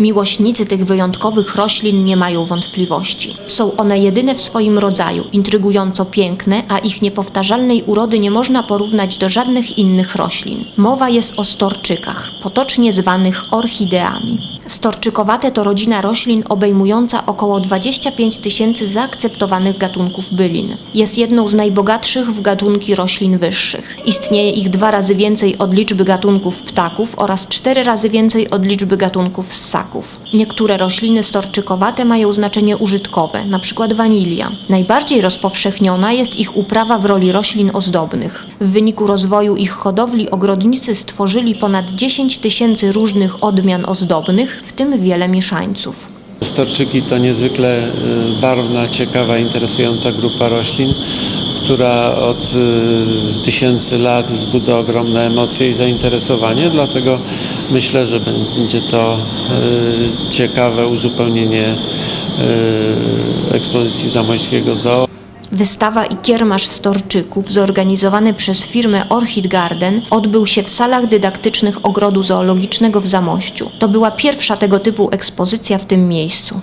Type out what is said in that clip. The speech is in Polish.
Miłośnicy tych wyjątkowych roślin nie mają wątpliwości. Są one jedyne w swoim rodzaju, intrygująco piękne, a ich niepowtarzalnej urody nie można porównać do żadnych innych roślin. Mowa jest o storczykach, potocznie zwanych orchideami. Storczykowate to rodzina roślin obejmująca około 25 tysięcy zaakceptowanych gatunków bylin. Jest jedną z najbogatszych w gatunki roślin wyższych. Istnieje ich dwa razy więcej od liczby gatunków ptaków oraz cztery razy więcej od liczby gatunków ssaków. Niektóre rośliny storczykowate mają znaczenie użytkowe, np. wanilia. Najbardziej rozpowszechniona jest ich uprawa w roli roślin ozdobnych. W wyniku rozwoju ich hodowli ogrodnicy stworzyli ponad 10 tysięcy różnych odmian ozdobnych, w tym wiele mieszańców. Storczyki to niezwykle y, barwna, ciekawa, interesująca grupa roślin, która od y, tysięcy lat wzbudza ogromne emocje i zainteresowanie, dlatego myślę, że będzie to y, ciekawe uzupełnienie ekspozycji Zamojskiego Zoo. Wystawa i kiermasz storczyków zorganizowany przez firmę Orchid Garden odbył się w salach dydaktycznych Ogrodu Zoologicznego w Zamościu. To była pierwsza tego typu ekspozycja w tym miejscu.